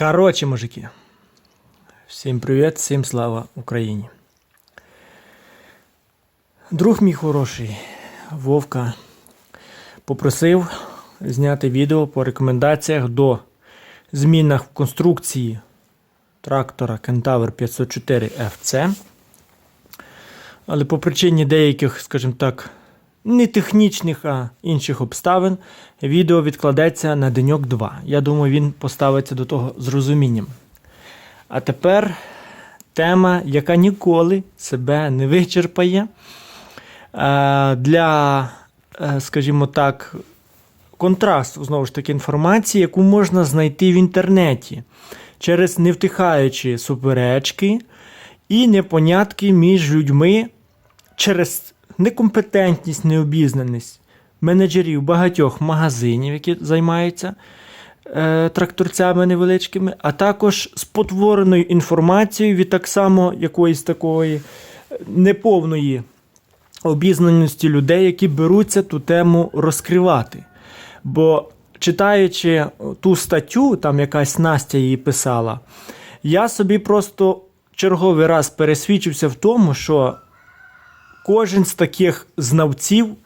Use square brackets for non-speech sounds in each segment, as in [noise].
Коротше, мужики. Всім привіт, всім слава Україні. Друг мій хороший, Вовка, попросив зняти відео по рекомендаціях до змінах в конструкції трактора Kentaur 504 FC. Але по причині деяких, скажімо так, не технічних, а інших обставин, відео відкладеться на деньок 2. Я думаю, він поставиться до того з розумінням. А тепер тема, яка ніколи себе не вичерпає. Е, Для, е, скажімо так, контрасту, знову ж таки, інформації, яку можна знайти в інтернеті через невтихаючі суперечки і непонятки між людьми через некомпетентність, необізнаність менеджерів багатьох магазинів, які займаються е, тракторцями невеличкими, а також спотвореною інформацією від так само якоїсь такої е, неповної обізнаності людей, які беруться ту тему розкривати. Бо читаючи ту статтю, там якась Настя її писала, я собі просто черговий раз пересвідчився в тому, що кожен з таких знавців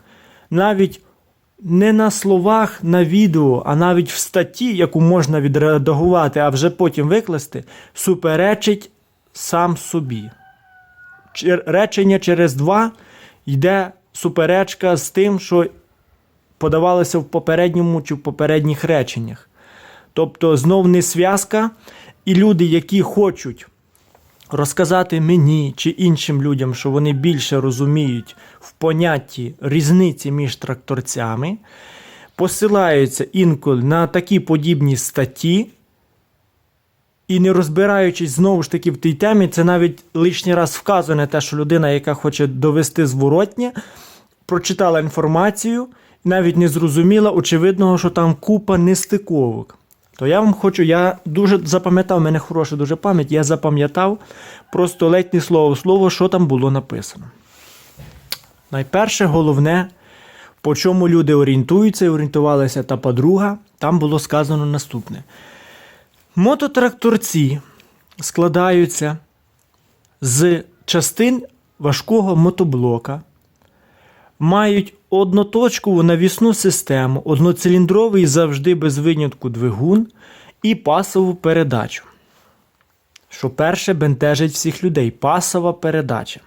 навіть не на словах на відео, а навіть в статті, яку можна відредагувати, а вже потім викласти, суперечить сам собі. Речення через два йде суперечка з тим, що подавалося в попередньому чи в попередніх реченнях. Тобто знов не зв'язка, і люди, які хочуть розказати мені чи іншим людям, що вони більше розуміють в понятті різниці між тракторцями, посилаються інколи на такі подібні статті. І не розбираючись знову ж таки в тій темі, це навіть лишній раз вказує на те, що людина, яка хоче довести зворотнє, прочитала інформацію навіть не зрозуміла очевидного, що там купа нестиковок. То я вам хочу, я дуже запам'ятав, в мене хороша дуже пам'ять, я запам'ятав просто ледь слово в слово, що там було написано. Найперше, головне, по чому люди орієнтуються і орієнтувалися та подруга, там було сказано наступне. Мототракторці складаються з частин важкого мотоблока, мають одноточкову навісну систему, одноциліндровий завжди без винятку двигун і пасову передачу. Що перше бентежить всіх людей пасова передача.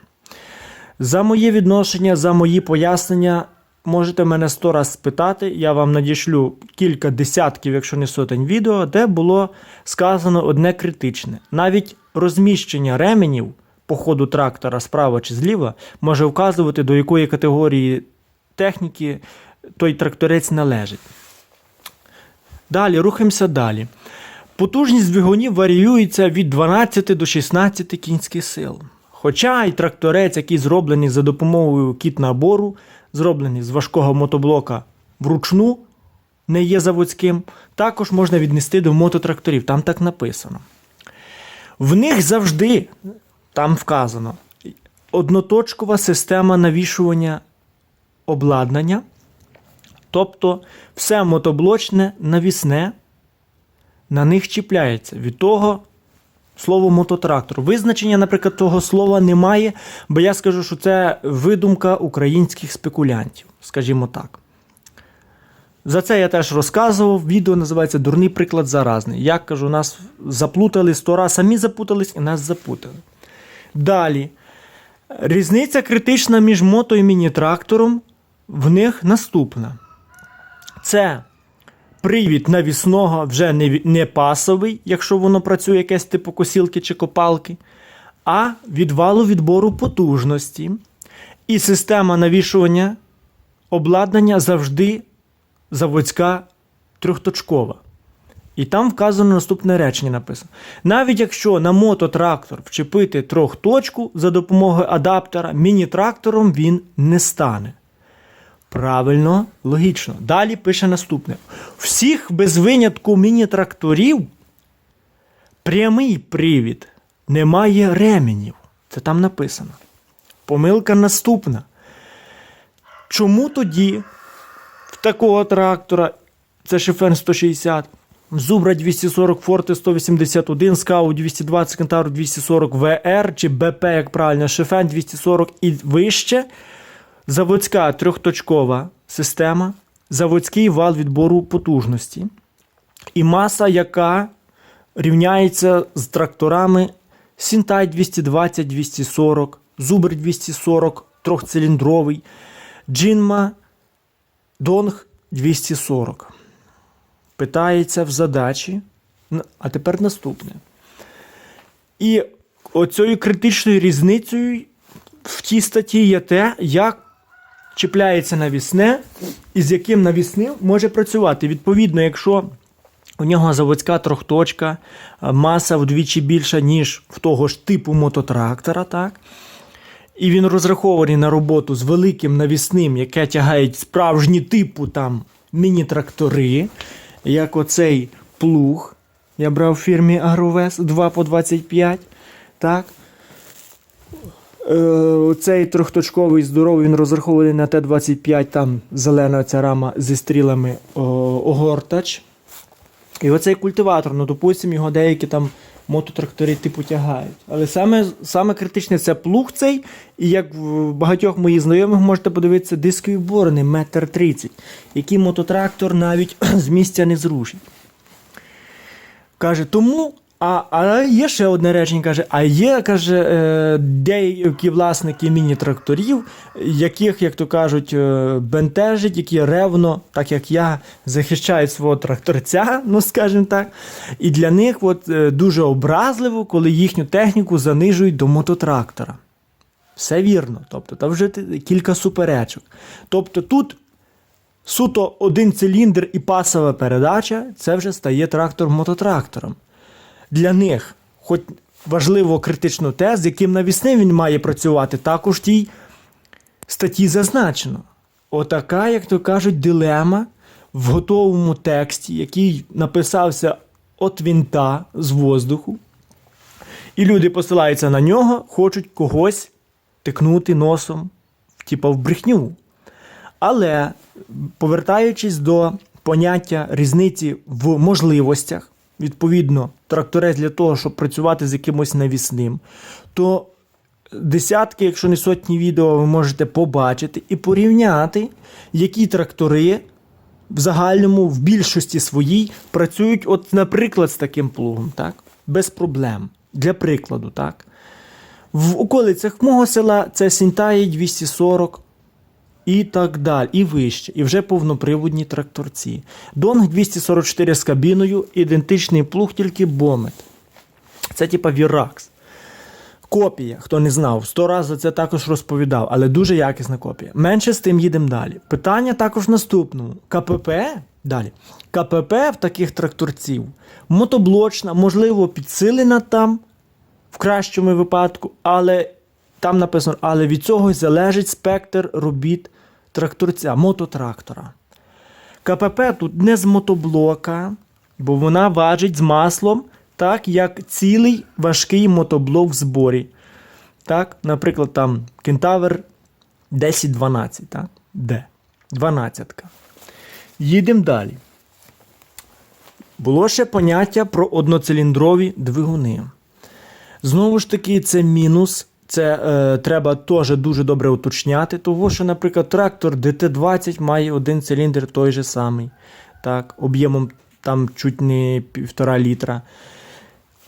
За моє відношення, за мої пояснення, можете мене сто раз спитати. Я вам надішлю кілька десятків, якщо не сотень відео, де було сказано одне критичне. Навіть розміщення ременів по ходу трактора справа чи зліва може вказувати, до якої категорії техніки той тракторець належить. Далі, рухаємося далі. Потужність двигунів варіюється від 12 до 16 кінських сил. Хоча і тракторець, який зроблений за допомогою кіт-набору, зроблений з важкого мотоблока вручну, не є заводським, також можна віднести до мототракторів. Там так написано. В них завжди, там вказано, одноточкова система навішування обладнання. Тобто все мотоблочне навісне на них чіпляється. Від того слово мототрактор. Визначення, наприклад, того слова немає, бо я скажу, що це видумка українських спекулянтів, скажімо так. За це я теж розказував. Відео називається Дурний приклад заразний. Я кажу, нас заплутали сто раз, самі запутались і нас запутали. Далі. Різниця критична між мото і міні-трактором в них наступна. Це привід навісного вже не, пасовий, якщо воно працює якесь типу косілки чи копалки, а відвалу відбору потужності. І система навішування обладнання завжди заводська трьохточкова. І там вказано наступне речення написано. Навіть якщо на мототрактор вчепити трьохточку за допомогою адаптера, міні-трактором він не стане. Правильно, логічно. Далі пише наступне: всіх без винятку міні-тракторів прямий привід немає ременів. Це там написано. Помилка наступна. Чому тоді в такого трактора, це Шифен 160, Зубра 240 Forte 181, Scout 220, Кентавр 240 VR чи БП, як правильно, Шефен 240 і вище. Заводська трьохточкова система, заводський вал відбору потужності. І маса, яка рівняється з тракторами Сінтай 220, 240, Зубр 240, трьохциліндровий, Джинма Донг 240. Питається в задачі. А тепер наступне. І оцією критичною різницею в тій статті є те, як чіпляється навісне і з яким навісним може працювати. Відповідно, якщо у нього заводська трьохточка, а маса вдвічі більша, ніж в того ж типу мототрактора, так? І він розрахований на роботу з великим навісним, яке тягають справжні типу там міні-трактори, як оцей плуг. Я брав в фірмі Агровес 2 по 25. Так? Е, Цей трьохточковий здоровий, він розрахований на Т-25, там зелена ця рама зі стрілами о, огортач. І оцей культиватор, ну, допустимо, його деякі там мототрактори типу тягають. Але саме, саме критичне це плуг цей, і як в багатьох моїх знайомих можете подивитися, дискові борони метр тридцять, які мототрактор навіть [clears throat] з місця не зрушить. Каже, тому. А, а є ще одне речення, каже, а є, каже, е, деякі власники міні-тракторів, яких, як то кажуть, е, бентежить, які ревно, так як я, захищають свого тракторця, ну скажімо так. І для них от, е, дуже образливо, коли їхню техніку занижують до мототрактора. Все вірно. Тобто, там вже кілька суперечок. Тобто тут суто один циліндр і пасова передача, це вже стає трактор мототрактором. Для них, хоч важливо критично те, з яким навісним він має працювати, також тій статті зазначено. Отака, як то кажуть, дилема в готовому тексті, який написався от вінта з воздуху. І люди посилаються на нього, хочуть когось тикнути носом, типа в брехню. Але повертаючись до поняття різниці в можливостях, відповідно, тракторець для того, щоб працювати з якимось навісним, то десятки, якщо не сотні відео, ви можете побачити і порівняти, які трактори в загальному, в більшості своїй працюють, от, наприклад, з таким плугом, так? без проблем. Для прикладу, так. В околицях мого села це Сінтаї 240 і так далі, і вище, і вже повноприводні тракторці. Донг 244 з кабіною, ідентичний плуг, тільки бомет. Це типа Віракс. Копія, хто не знав, сто разів це також розповідав, але дуже якісна копія. Менше з тим їдемо далі. Питання також в наступному. КПП далі. КПП в таких тракторців мотоблочна, можливо, підсилена там, в кращому випадку, але там написано, але від цього залежить спектр робіт тракторця, мототрактора. КПП тут не з мотоблока, бо вона важить з маслом, так як цілий важкий мотоблок в зборі. Так, наприклад, там Кентавр 10-12, так? Де? 12. Їдемо далі. Було ще поняття про одноциліндрові двигуни. Знову ж таки, це мінус. Це е, треба теж дуже добре уточняти, того що, наприклад, трактор ДТ-20 має один циліндр той же самий, так, об'ємом там чуть не півтора літра.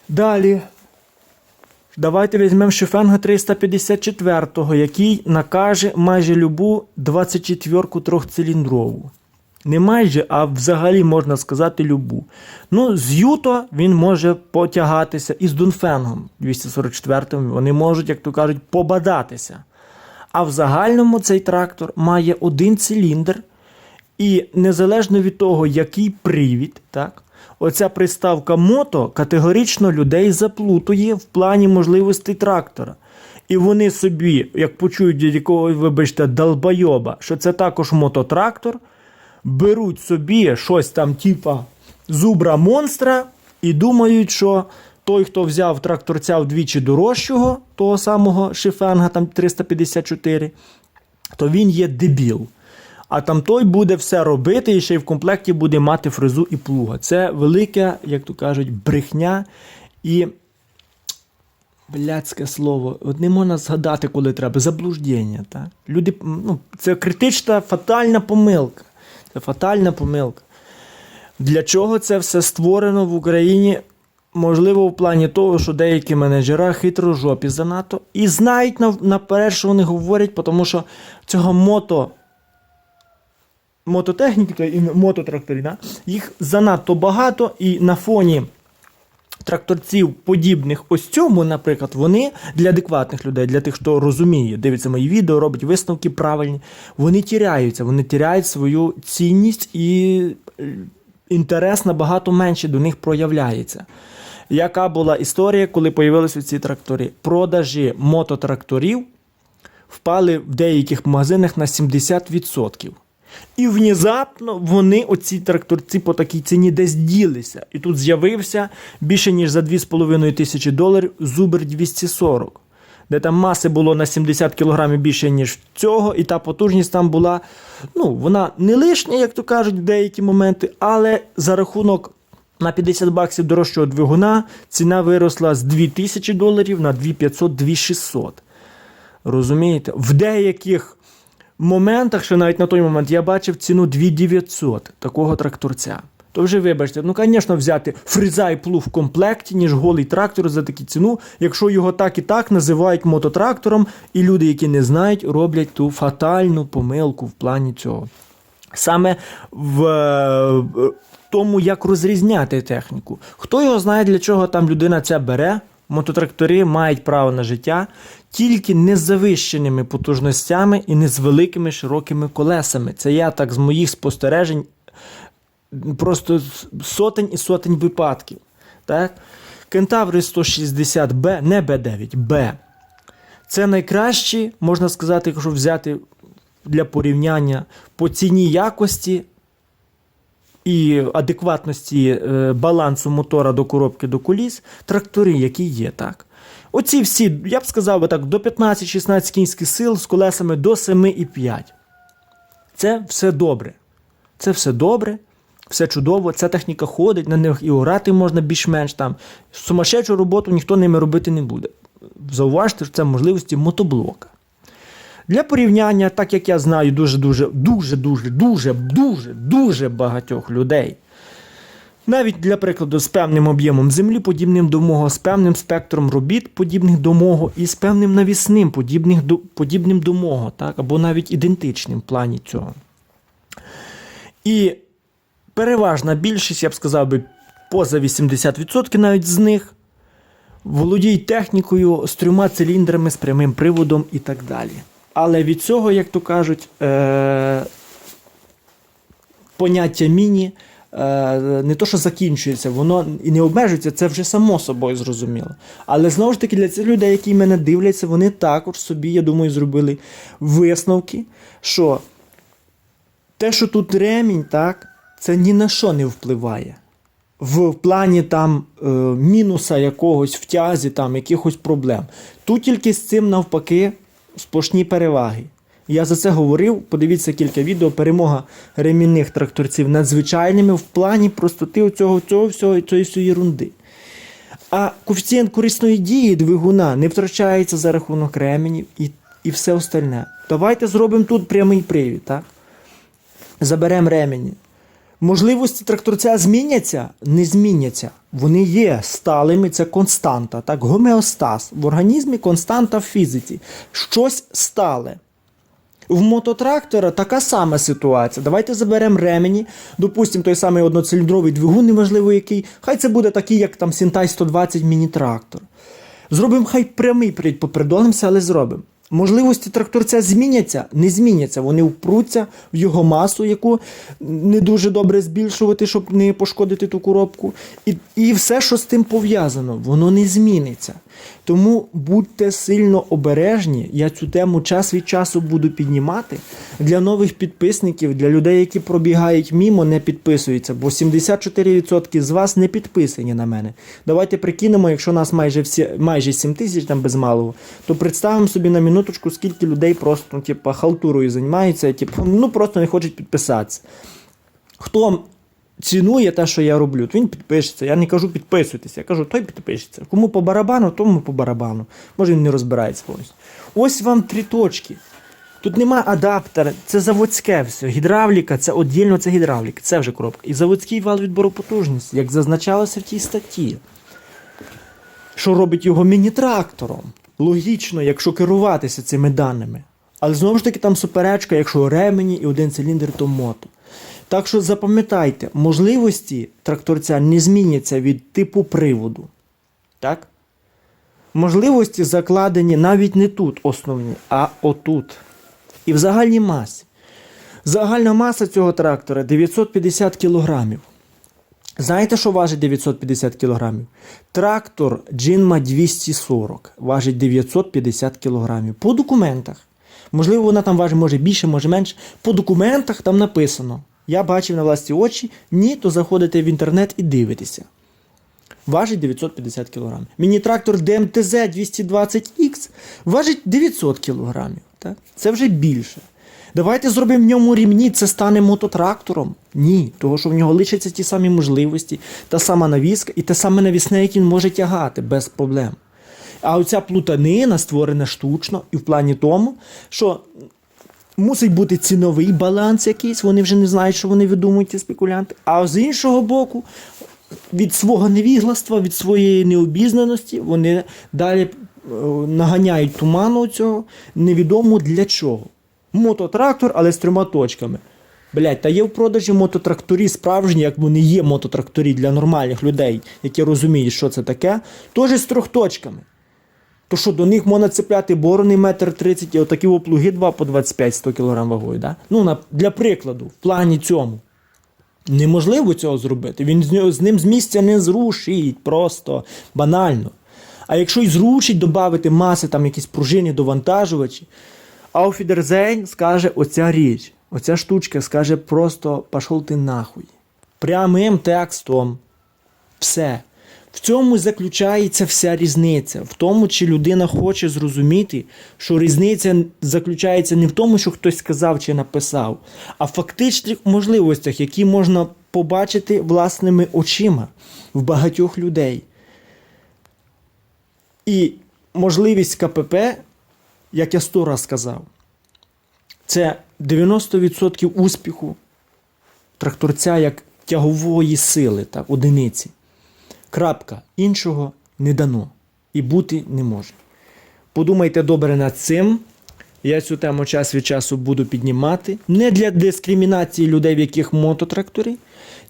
Далі. Давайте візьмемо Шифенга 354, який накаже майже любу 24-ку трьохциліндрову. Не майже, а взагалі можна сказати любу. Ну, з Юто він може потягатися і з Дунфенгом 244-м. Вони можуть, як то кажуть, побадатися. А в загальному цей трактор має один циліндр, і незалежно від того, який привід, так, оця приставка мото категорично людей заплутує в плані можливостей трактора. І вони собі, як почують від якогось, вибачте, долбойоба, що це також мототрактор, беруть собі щось там, типа зубра монстра, і думають, що той, хто взяв тракторця вдвічі дорожчого, того самого Шифенга, там 354, то він є дебіл. А там той буде все робити і ще й в комплекті буде мати фрезу і плуга. Це велика, як то кажуть, брехня і блядське слово. От не можна згадати, коли треба. Заблуждення. Так? Люди, ну, це критична фатальна помилка. Це фатальна помилка. Для чого це все створено в Україні? Можливо, в плані того, що деякі менеджера хитро жопі занадто і знають наперед, що вони говорять, тому що цього мото. Мототехніки то і мототракторів, да? їх занадто багато, і на фоні тракторців, подібних ось цьому, наприклад, вони для адекватних людей, для тих, хто розуміє, дивиться мої відео, робить висновки правильні, вони тіряються, вони тіряють свою цінність і е, інтерес набагато менше до них проявляється. Яка була історія, коли появилися ці трактори? Продажі мототракторів впали в деяких магазинах на 70%. І внезапно вони, оці тракторці по такій ціні, десь ділися. І тут з'явився більше ніж за 2,5 тисячі доларів Зубр 240, де там маси було на 70 кг більше, ніж цього, і та потужність там була, ну, вона не лишня, як то кажуть, в деякі моменти, але за рахунок на 50 баксів дорожчого двигуна ціна виросла з 2000 доларів на 2500-2600. Розумієте? В деяких моментах, що навіть на той момент я бачив ціну 2900 такого тракторця. То вже вибачте, ну, звісно, взяти фреза і плуг в комплекті, ніж голий трактор за таку ціну, якщо його так і так називають мототрактором, і люди, які не знають, роблять ту фатальну помилку в плані цього. Саме в е, тому, як розрізняти техніку. Хто його знає, для чого там людина це бере? Мототрактори мають право на життя тільки не з завищеними потужностями і не з великими широкими колесами. Це я так з моїх спостережень просто сотень і сотень випадків. Так? Кентаври 160Б, не Б9, Б. Це найкращі, можна сказати, якщо взяти для порівняння по ціні якості і адекватності е, балансу мотора до коробки до коліс, трактори, які є, так. Оці всі, я б сказав би так, до 15-16 кінських сил з колесами до 7,5. Це все добре. Це все добре, все чудово, ця техніка ходить, на них і орати можна більш-менш там. Сумасшедшу роботу ніхто ними робити не буде. Зауважте, що це можливості мотоблока. Для порівняння, так як я знаю дуже дуже дуже дуже дуже дуже дуже багатьох людей. Навіть для прикладу, з певним об'ємом землі, подібним до мого, з певним спектром робіт, подібних до мого, і з певним навісним, подібних до, подібним до мого, так? або навіть ідентичним в плані цього. І переважна більшість, я б сказав би, поза 80% навіть з них володіють технікою з трьома циліндрами, з прямим приводом і так далі. Але від цього, як то кажуть, е- поняття міні е- не то, що закінчується, воно і не обмежується, це вже само собою зрозуміло. Але знову ж таки, для цих людей, які мене дивляться, вони також собі, я думаю, зробили висновки, що те, що тут ремінь, так, це ні на що не впливає. В плані там е, мінуса якогось в тязі, там якихось проблем. Тут тільки з цим навпаки сплошні переваги. Я за це говорив. Подивіться кілька відео. Перемога ремінних тракторців надзвичайними в плані простоти цього, цього всього цієї всієї ерунди. А коефіцієнт корисної дії двигуна не втрачається за рахунок ременів і, і все остальне. Давайте зробимо тут прямий привід. Так? Заберемо ремені. Можливості тракторця зміняться? Не зміняться. Вони є сталими, це константа, так, гомеостаз. В організмі константа в фізиці. Щось стале. В мототрактора така сама ситуація. Давайте заберемо ремені, допустимо, той самий одноциліндровий двигун, неважливо який. Хай це буде такий, як там Сінтай 120 міні-трактор. Зробимо хай прямий привід, попередонимося, але зробимо. Можливості тракторця зміняться? Не зміняться. Вони впруться в його масу, яку не дуже добре збільшувати, щоб не пошкодити ту коробку. І, і все, що з тим пов'язано, воно не зміниться. Тому будьте сильно обережні. Я цю тему час від часу буду піднімати для нових підписників, для людей, які пробігають мімо, не підписуються, бо 74% з вас не підписані на мене. Давайте прикинемо, якщо нас майже всі майже 7 тисяч там без малого, то представимо собі на минуточку, скільки людей просто ну, типу, халтурою займаються, типу, ну просто не хочуть підписатися. Хто цінує те, що я роблю, то він підпишеться. Я не кажу підписуйтесь, я кажу, той підпишеться. Кому по барабану, тому по барабану. Може він не розбирається повністю. Ось вам три точки. Тут нема адаптера, це заводське все. Гідравліка, це віддільно це гідравліка, це вже коробка. І заводський вал відбору потужності, як зазначалося в тій статті. Що робить його міні-трактором? Логічно, якщо керуватися цими даними. Але знову ж таки там суперечка, якщо ремені і один циліндр, то мото. Так що запам'ятайте, можливості тракторця не зміняться від типу приводу. Так? Можливості закладені навіть не тут основні, а отут. І в загальній масі. Загальна маса цього трактора 950 кілограмів. Знаєте, що важить 950 кілограмів? Трактор Джинма 240 важить 950 кілограмів. По документах. Можливо, вона там важить може більше, може менше. По документах там написано. Я бачив на власні очі. Ні, то заходите в інтернет і дивитеся. Важить 950 кг. Міні-трактор ДМТЗ 220X важить 900 кг. Так? Це вже більше. Давайте зробимо в ньому рівні, це стане мототрактором. Ні, того що в нього лишаться ті самі можливості, та сама навіска і те саме навісне, яке він може тягати без проблем. А оця плутанина створена штучно і в плані тому, що мусить бути ціновий баланс якийсь, вони вже не знають, що вони видумують ті спекулянти. А з іншого боку, від свого невігластва, від своєї необізнаності, вони далі е, наганяють туману цього, невідомо для чого. Мототрактор, але з трьома точками. Блять, та є в продажі мототракторі справжні, як вони є мототракторі для нормальних людей, які розуміють, що це таке, теж з трьох точками. То що до них можна цепляти борони метр тридцять і отакі оплуги 2 по 25-100 кг вагою. Да? Ну, на, для прикладу, в плані цьому. Неможливо цього зробити. Він з, з ним з місця не зрушить, просто банально. А якщо й зрушить, додати маси, там якісь пружини, довантажувачі, Ауфідерзейн скаже оця річ, оця штучка скаже просто пошов ти нахуй. Прямим текстом. Все. В цьому заключається вся різниця. В тому, чи людина хоче зрозуміти, що різниця заключається не в тому, що хтось сказав чи написав, а в фактичних можливостях, які можна побачити власними очима в багатьох людей. І можливість КПП, як я сто раз сказав, це 90% успіху тракторця як тягової сили, так, одиниці. Крапка. Іншого не дано і бути не може. Подумайте добре над цим. Я цю тему час від часу буду піднімати. Не для дискримінації людей, в яких мототрактори.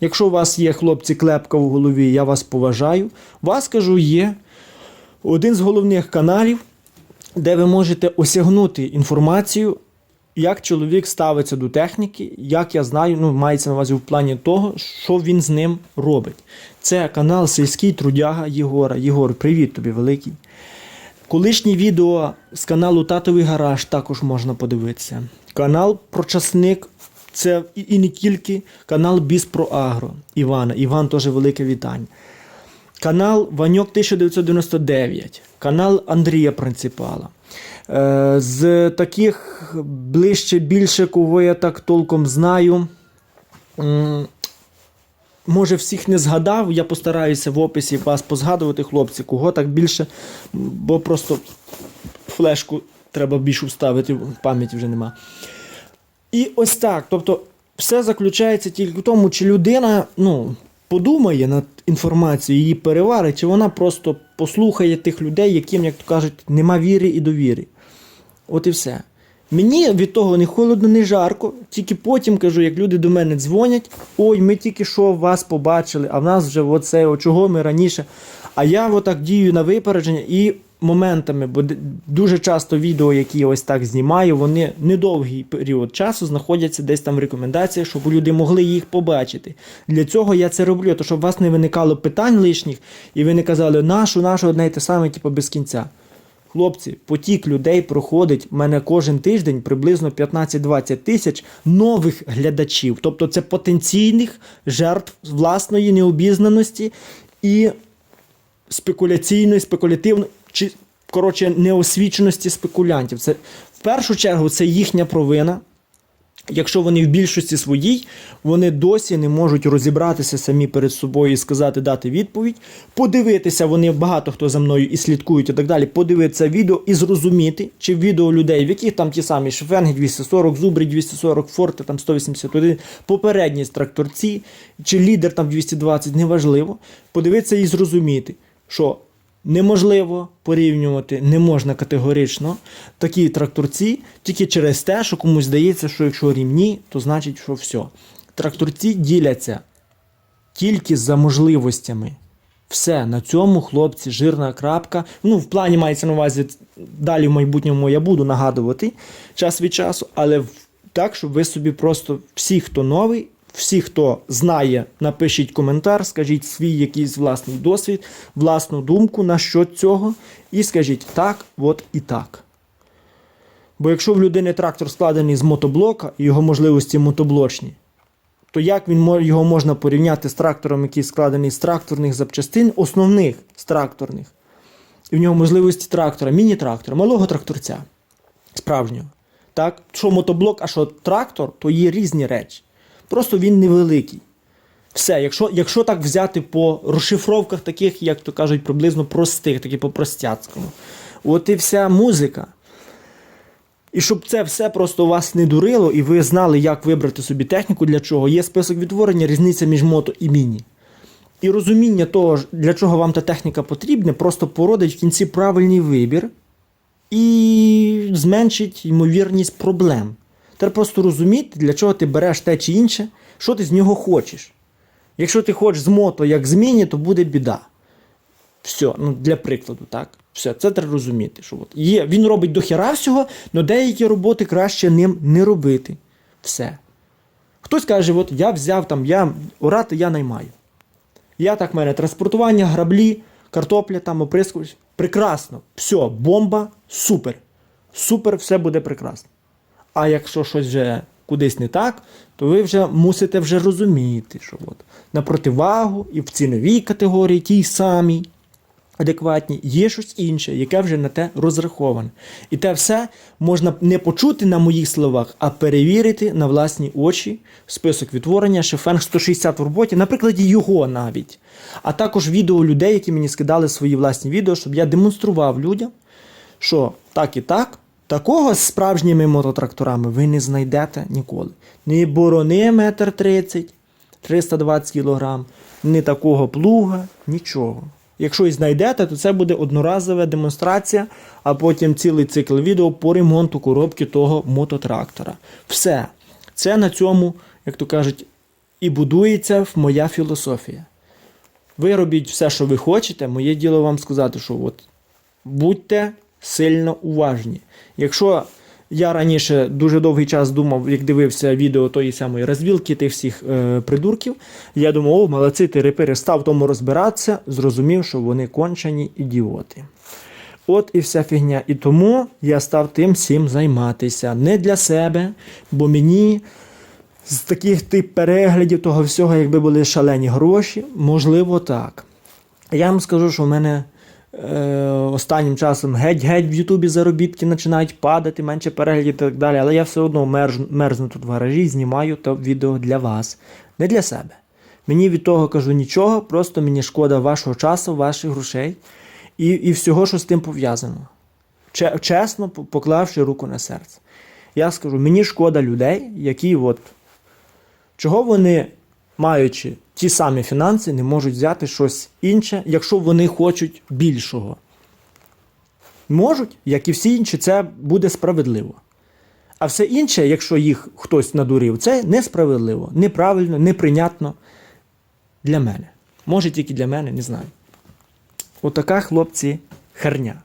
Якщо у вас є хлопці клепка в голові, я вас поважаю. Вас кажу, є один з головних каналів, де ви можете осягнути інформацію, як чоловік ставиться до техніки, як я знаю, ну мається на увазі в плані того, що він з ним робить. Це канал Сільський Трудяга Єгора. Єгор, привіт тобі великий. Колишні відео з каналу Татовий Гараж також можна подивитися. Канал Прочасник, це і, не тільки канал Біз про Агро Івана. Іван теж велике вітання. Канал Ваньок 1999, канал Андрія Принципала. Е, З таких ближче більше, кого я так толком знаю. Може, всіх не згадав, я постараюся в описі вас позгадувати, хлопці, кого так більше, бо просто флешку треба більше вставити, пам'яті вже нема. І ось так. Тобто, все заключається тільки в тому, чи людина ну, подумає над інформацією, її переварить, чи вона просто послухає тих людей, яким, як то кажуть, нема віри і довіри. От і все. Мені від того не холодно, не жарко. Тільки потім кажу, як люди до мене дзвонять: ой, ми тільки що вас побачили, а в нас вже оце, о, чого ми раніше. А я отак дію на випередження і моментами, бо дуже часто відео, які я ось так знімаю, вони недовгий період часу знаходяться десь там в рекомендаціях, щоб люди могли їх побачити. Для цього я це роблю, то щоб у вас не виникало питань лишніх, і ви не казали, нашу, нашу одне й те саме, типу, без кінця. Хлопці, потік людей проходить в мене кожен тиждень приблизно 15-20 тисяч нових глядачів. Тобто це потенційних жертв власної необізнаності і спекуляційної, спекулятивної, чи коротше, неосвіченості спекулянтів. Це в першу чергу це їхня провина. Якщо вони в більшості своїй, вони досі не можуть розібратися самі перед собою і сказати, дати відповідь, подивитися, вони багато хто за мною і слідкують і так далі, подивитися відео і зрозуміти, чи відео людей, в яких там ті самі шефенги 240, зубри 240, форти там 181, попередні тракторці, чи лідер там 220, неважливо, подивитися і зрозуміти, що Неможливо порівнювати, не можна категорично такі тракторці тільки через те, що комусь здається, що якщо рівні, то значить, що все. Тракторці діляться тільки за можливостями. Все, на цьому хлопці, жирна крапка. Ну, в плані мається на увазі, далі в майбутньому я буду нагадувати час від часу, але так, щоб ви собі просто всі, хто новий, всі, хто знає, напишіть коментар, скажіть свій якийсь власний досвід, власну думку на що цього, і скажіть так, от і так. Бо якщо в людини трактор складений з мотоблока і його можливості мотоблочні, то як він його можна порівняти з трактором, який складений з тракторних запчастин, основних з тракторних, і в нього можливості трактора, міні-трактора, малого тракторця, справжнього. Так? Що мотоблок, а що трактор, то є різні речі. Просто він невеликий. Все, якщо, якщо так взяти по розшифровках таких, як то кажуть, приблизно простих, такі по простяцькому. От і вся музика. І щоб це все просто вас не дурило, і ви знали, як вибрати собі техніку, для чого, є список відтворення, різниця між мото і міні. І розуміння того, для чого вам та техніка потрібна, просто породить в кінці правильний вибір і зменшить ймовірність проблем. Треба просто розуміти, для чого ти береш те чи інше, що ти з нього хочеш. Якщо ти хочеш з мото як з міні, то буде біда. Все, ну для прикладу, так? Все, це треба розуміти. Що от є, він робить дохіра всього, але деякі роботи краще ним не робити. Все. Хтось каже, от я взяв там, я орати я наймаю. Я так в мене транспортування, граблі, картопля, там оприскувач. Прекрасно. Все, бомба, супер. Супер, все буде прекрасно. А якщо щось вже кудись не так, то ви вже мусите вже розуміти, що от на противагу і в ціновій категорії тій самій адекватній є щось інше, яке вже на те розраховане. І те все можна не почути на моїх словах, а перевірити на власні очі список відтворення Шефенг 160 в роботі, на прикладі його навіть. А також відео людей, які мені скидали свої власні відео, щоб я демонстрував людям, що так і так, такого з справжніми мототракторами ви не знайдете ніколи. Ні борони метр тридцять, 320 кг, ні такого плуга, нічого. Якщо і знайдете, то це буде одноразова демонстрація, а потім цілий цикл відео по ремонту коробки того мототрактора. Все. Це на цьому, як то кажуть, і будується моя філософія. Ви робіть все, що ви хочете. Моє діло вам сказати, що от будьте сильно уважні. Якщо я раніше дуже довгий час думав, як дивився відео тої самої розвілки тих всіх е, придурків, я думав, о, молодці, ти перестав в тому розбиратися, зрозумів, що вони кончені ідіоти. От і вся фігня. І тому я став тим всім займатися. Не для себе, бо мені з таких тип переглядів того всього, якби були шалені гроші, можливо, так. Я вам скажу, що в мене останнім часом геть-геть в Ютубі заробітки починають падати, менше переглядів і так далі. Але я все одно мерз, мерзну тут в гаражі і знімаю то відео для вас, не для себе. Мені від того кажу нічого, просто мені шкода вашого часу, ваших грошей і, і всього, що з тим пов'язано. Чесно, поклавши руку на серце. Я скажу, мені шкода людей, які от Чого вони, маючи ті самі фінанси, не можуть взяти щось інше, якщо вони хочуть більшого? Можуть, як і всі інші, це буде справедливо. А все інше, якщо їх хтось надурив, це несправедливо, неправильно, неприйнятно для мене. Може тільки для мене, не знаю. Отака, хлопці, херня.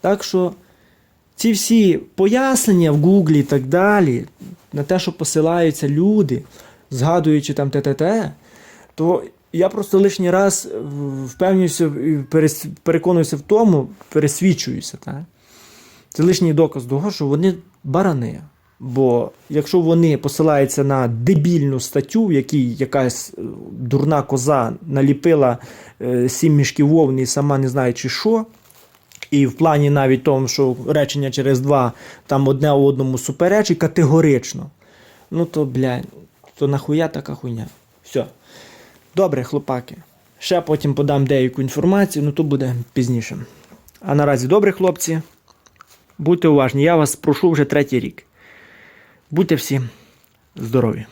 Так що ці всі пояснення в Гуглі і так далі, на те, що посилаються люди, згадуючи там ТТТ, то я просто лишній раз впевнююся і переконуюся в тому, пересвідчуюся. Так? Це лишній доказ того, що вони барани. Бо якщо вони посилаються на дебільну статтю, в якій якась е, дурна коза наліпила е, сім мішків вовни і сама не знаючи що, і в плані навіть тому, що речення через два там одне одному суперечить категорично. Ну то, блядь, то нахуя така хуйня. Все. Добре, хлопаки. Ще потім подам деяку інформацію, ну то буде пізніше. А наразі добре, хлопці. Будьте уважні, я вас прошу вже третій рік. Будьте всі здорові.